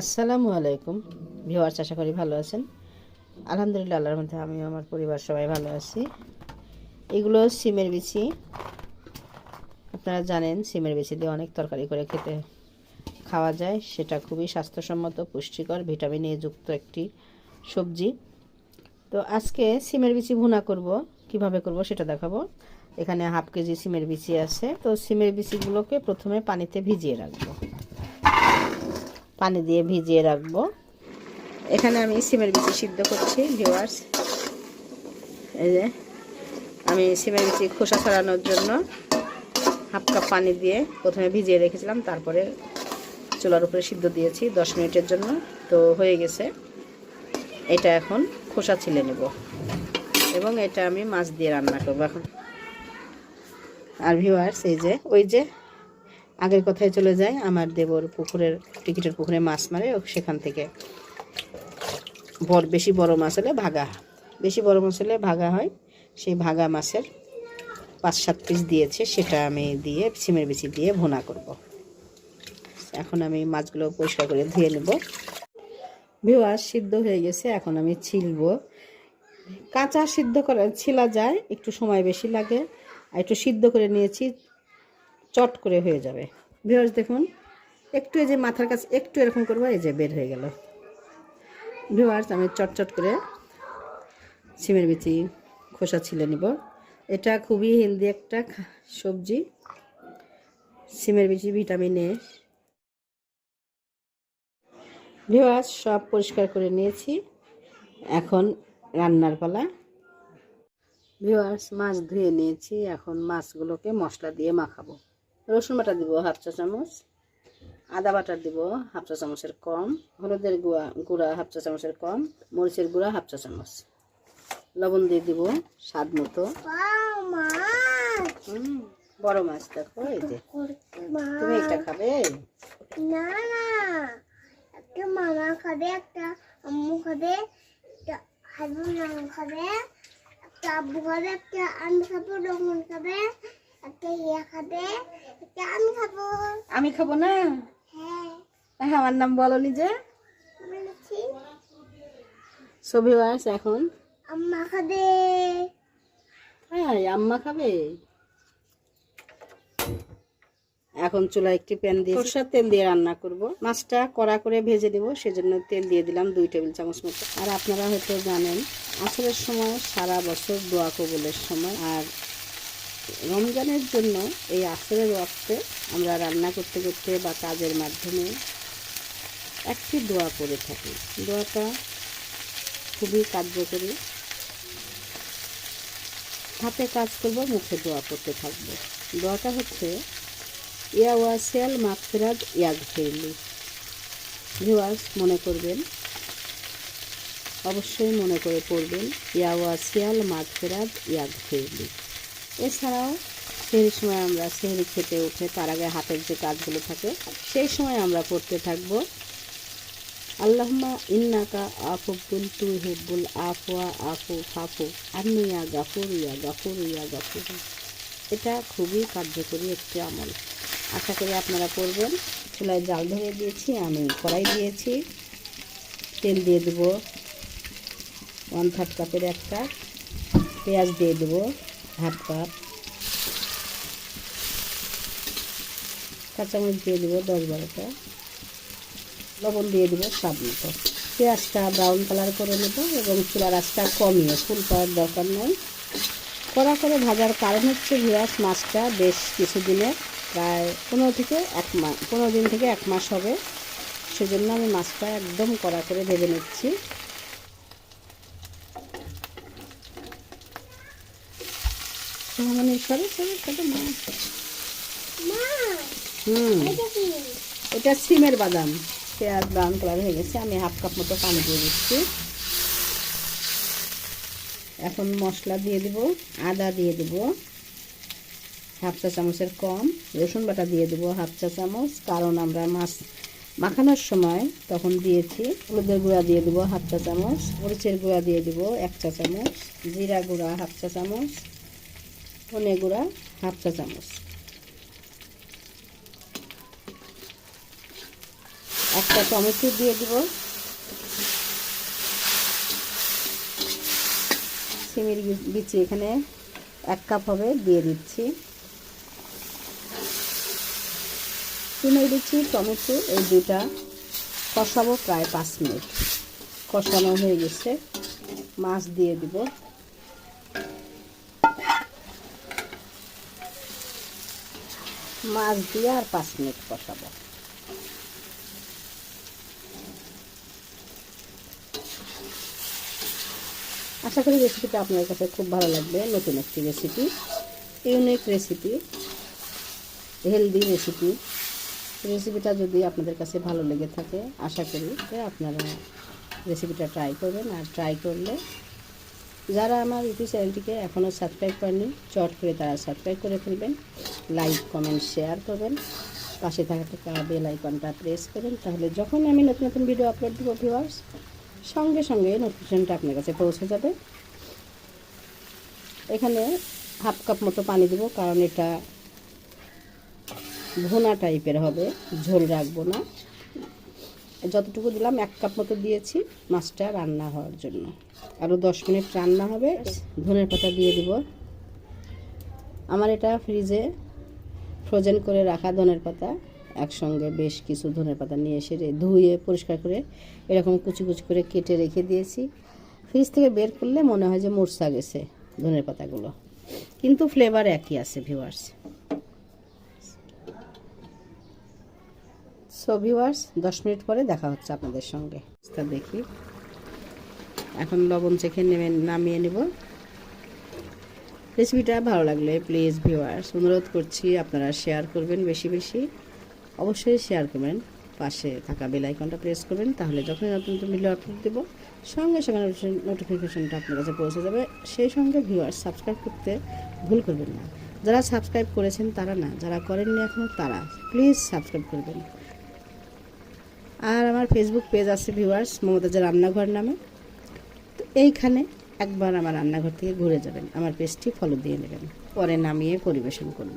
আসসালামু আলাইকুম। ভিওয়ার্স আশা করি ভালো আছেন। আলহামদুলিল্লাহ, আল্লাহর মধ্যে আমি আমার পরিবার সবাই ভালো আছি। এগুলো সিমের বিচি। আপনারা জানেন, সিমের বিচি দিয়ে অনেক তরকারি করে খেতে খাওয়া যায়। সেটা খুবই স্বাস্থ্যসম্মত, পুষ্টিকর, ভিটামিন এ যুক্ত একটি সবজি। তো আজকে সিমের বিচি ভুনা করব। কীভাবে করব সেটা দেখাবো। এখানে হাফ কেজি সিমের বিচি আছে। তো সিমের বিচিগুলোকে প্রথমে পানিতে ভিজিয়ে রাখব। পানি দিয়ে ভিজিয়ে রাখব। এখানে আমি সিমের বিচি সিদ্ধ করছি ভিওয়ার্স এই যে, আমি সিমের বিচি খোসা ছাড়ানোর জন্য হাফ কাপ পানি দিয়ে প্রথমে ভিজিয়ে রেখেছিলাম, তারপরে চুলার উপরে সিদ্ধ দিয়েছি দশ মিনিটের জন্য। তো হয়ে গেছে। এটা এখন খোসা ছিলে নেব। এবং এটা আমি মাছ দিয়ে রান্না করব এখন। আর ভিওয়ার্স এই যে, ওই যে আগের কথায় চলে যায়, আমার দেবর পুকুরের, টিকিটের পুকুরে মাছ মারে সেখান থেকে। বড়, বেশি বড় মাছ হলে ভাগা। বেশি বড় মাছ হলে ভাগা হয়। সেই ভাগা মাছের পাঁচ, সাত পিস দিয়েছে, সেটা আমি দিয়ে সিমের বিচি দিয়ে ভুনা করব। এখন আমি মাছগুলো পরিষ্কার করে ধুয়ে নেব। ভিওয়ার সিদ্ধ হয়ে গেছে, এখন আমি ছিলব। কাঁচা সিদ্ধ করা, ছিলা যায়, একটু সময় বেশি লাগে, আর একটু সিদ্ধ করে নিয়েছি, চট করে হয়ে যাবে। ভিওয়ার্স দেখুন, একটু এই যে মাথার কাছে একটু এরকম করব, এই যে বের হয়ে গেল। ভিওয়ার্স আমি চটচট করে সিমের বিচি খোসা ছিলে নিব। এটা খুবই হেলদি একটা সবজি। সিমের বিচি ভিটামিন এ ভিওয়ার্স সব পরিষ্কার করে নিয়েছি। এখন রান্নার পালা। ভিওয়ার্স মাছ ধুয়ে নিয়েছি। এখন মাছগুলোকে মশলা দিয়ে মাখাবো। রসুন বাটা দিব হাফ চা চামচ, আদা বাটা দিব হাফ চা চামচের কম, হলুদের গুঁড়া গুঁড়া হাফ চা চামচের কম, মরিচের গুঁড়া হাফ চা চামচ। লবণ দিয়ে দিব স্বাদ মতো। বড় মাছ দেখো, এই যে। তুমি এটা খাবে? না না, একটা মামা খাবে, একটা আম্মু খাবে, একটা হাজু খাবে, একটা আব্বু খাবে, একটা আমি খাব রমন খাবে। আমি খাব। না? হ্যাঁ। হ্যাঁ আমার নাম বলো নিজে ছবি এখন? আম্মা খাবে। হ্যাঁ আম্মা খাবে। এখন চুলায় একটি প্যান দিয়ে সরষের তেল দিয়ে রান্না করব। মাছটা কড়া করে ভেজে দেবো সেজন্য তেল দিয়ে দিলাম দুই টেবিল চামচ মতো। আর আপনারা হয়তো জানেন আসরের সময় সারা বছর দোয়া কবলের সময় আর রমজানের জন্য এই আসরের ওয়াক্তে আমরা রান্না করতে করতে বা কাজের মাধ্যমে একটি দোয়া করে থাকি। দোয়াটা খুবই কার্যকরী। হাতে কাজ করব, মুখে দোয়া করতে থাকব। দোয়াটা হচ্ছে, ইয়া ওয়াসিয়াল মাগফিরাত ইয়াগ ফেরলি ভিওয়ার্স মনে করবেন, অবশ্যই মনে করে পড়বেন, ইয়া ওয়াসিয়াল মাগফিরাত ইয়াগ ফেরলি এছাড়াও সেই সময় আমরা সেহরি খেতে উঠে তার আগে হাতের যে কাজগুলো থাকে, সেই সময় আমরা পড়তে থাকব। আল্লাহমা ইন্নাকা আফুবুল তু হেব্বুল আফওয়া, আফু ফাফু ইয়া গাফুর ইয়া গাফুর ইয়া গাফুর। এটা খুবই কার্যকরী একটি আমল। আশা করি আপনারা করবেন চুলায় জাল ধরে দিয়েছি, আমি কড়াই দিয়েছি। তেল দিয়ে দেবো। ওয়ান থার্ড কাপের একটা পেঁয়াজ দিয়ে দেবো। Half cup. কাঁচামরিচ দিয়ে দেবো দশ বারোটা। লবণ দিয়ে দেবো স্বাদ মতো। পেঁয়াজটা ব্রাউন কালার করে নেব এবং চুলার আঁচটা কমিয়ে ফুল পাওয়ার দরকার নেই। কড়া করে ভাজার কারণ হচ্ছে ভিয়াস মাছটা বেশ কিছুদিনের প্রায় পনেরো থেকে এক মাস পনেরো দিন থেকে এক মাস হবে। সেজন্য আমি মাছটা একদম কড়া করে ভেজে নিচ্ছি। মানে সরে সরে মাছ মা। হুম। এটা সিমের বাদাম। পেঁয়াজ ব্রাউন কালার হয়ে গেছে। আমি হাফ কাপ মতো পানি দিয়ে দিচ্ছি। এখন মশলা দিয়ে দেব আদা দিয়ে দেব হাফ চা চামচের কম। রসুন বাটা দিয়ে দেবো হাফ চা চামচ। কারণ আমরা মাছ মাখানোর সময় তখন দিয়েছি। হলুদের গুঁড়া দিয়ে দেবো হাফ চা চামচ। মরিচের গুঁড়া দিয়ে দেবো এক চা চামচ। জিরা গুঁড়া হাফ চা চামচ। ধনে গুঁড়া হাফ চা চামচ। একটা টমেটো দিয়ে দিব। সিমির বিচি এখানে এক কাপ হবে, দিয়ে দিচ্ছি। সিমের দিচ্ছি টমেটো এই দুটা কষাবো প্রায় পাঁচ মিনিট। কষানো হয়ে গেছে। মাছ দিয়ে দিব। মাছ দিয়ে আর পাঁচ মিনিট কষাবো। আশা করি রেসিপিটা আপনার কাছে খুব ভালো লাগবে, নতুন একটি recipe unique recipe healthy recipe রেসিপিটা যদি আপনাদের কাছে ভালো লেগে থাকে, আশা করি যে আপনারা রেসিপিটা ট্রাই করবেন আর ট্রাই করলে যারা আমার ইউটিউব চ্যানেলটিকে এখনও সাবস্ক্রাইব করেনি চট করে তারা সাবস্ক্রাইব করে ফেলবেন, লাইক, কমেন্ট, শেয়ার করবেন, পাশে থাকা থাকা বেল আইকনটা প্রেস করবেন তাহলে যখন আমি নতুন নতুন ভিডিও আপলোড দেবো ভিউয়ার্স সঙ্গে সঙ্গে নোটিফিকেশনটা আপনার কাছে পৌঁছে যাবে। এখানে হাফ কাপ মতো পানি দেবো, কারণ এটা ভুনা টাইপের হবে, ঝোল রাখব না। যতটুকু দিলাম, এক কাপ মতো দিয়েছি মাছটা রান্না হওয়ার জন্য। আরও দশ মিনিট রান্না হবে, ধনের পাতা দিয়ে দিব। আমার এটা ফ্রিজে ফ্রোজেন করে রাখা ধনের পাতা, একসঙ্গে বেশ কিছু ধনের পাতা নিয়ে এসে ধুয়ে পরিষ্কার করে এরকম কুচি কুচি করে কেটে রেখে দিয়েছি। ফ্রিজ থেকে বের করলে মনে হয় যে মূর্ছা গেছে ধনের পাতাগুলো। কিন্তু ফ্লেভার একই আছে ভিউয়ার্স সো ভিউয়ার্স দশ মিনিট পরে দেখা হচ্ছে আপনাদের সঙ্গে। তা দেখি। এখন লবণ চেখে নেমে নামিয়ে নেব। রেসিপিটা ভালো লাগলে প্লিজ ভিউয়ার্স অনুরোধ করছি আপনারা শেয়ার করবেন বেশি বেশি। অবশ্যই শেয়ার করবেন। পাশে থাকা বেল আইকনটা প্রেস করবেন, তাহলে যখন নতুন নতুন ভিডিও আপলোড দেবো, সঙ্গে সঙ্গে নোটিফিকেশনটা আপনার কাছে পৌঁছে যাবে। সেই সঙ্গে ভিউয়ার্স সাবস্ক্রাইব করতে ভুল করবেন না। যারা সাবস্ক্রাইব করেছেন, তারা না, যারা করেননি এখনও তারা প্লিজ সাবস্ক্রাইব করবেন। আর আমার ফেসবুক পেজ আছে ভিউয়ার্স মমতাজের রান্নাঘর নামে। তো এইখানে একবার আমার রান্নাঘর থেকে ঘুরে যাবেন, আমার পেজটি ফলো দিয়ে নেবেন। পরে নামিয়ে পরিবেশন করব।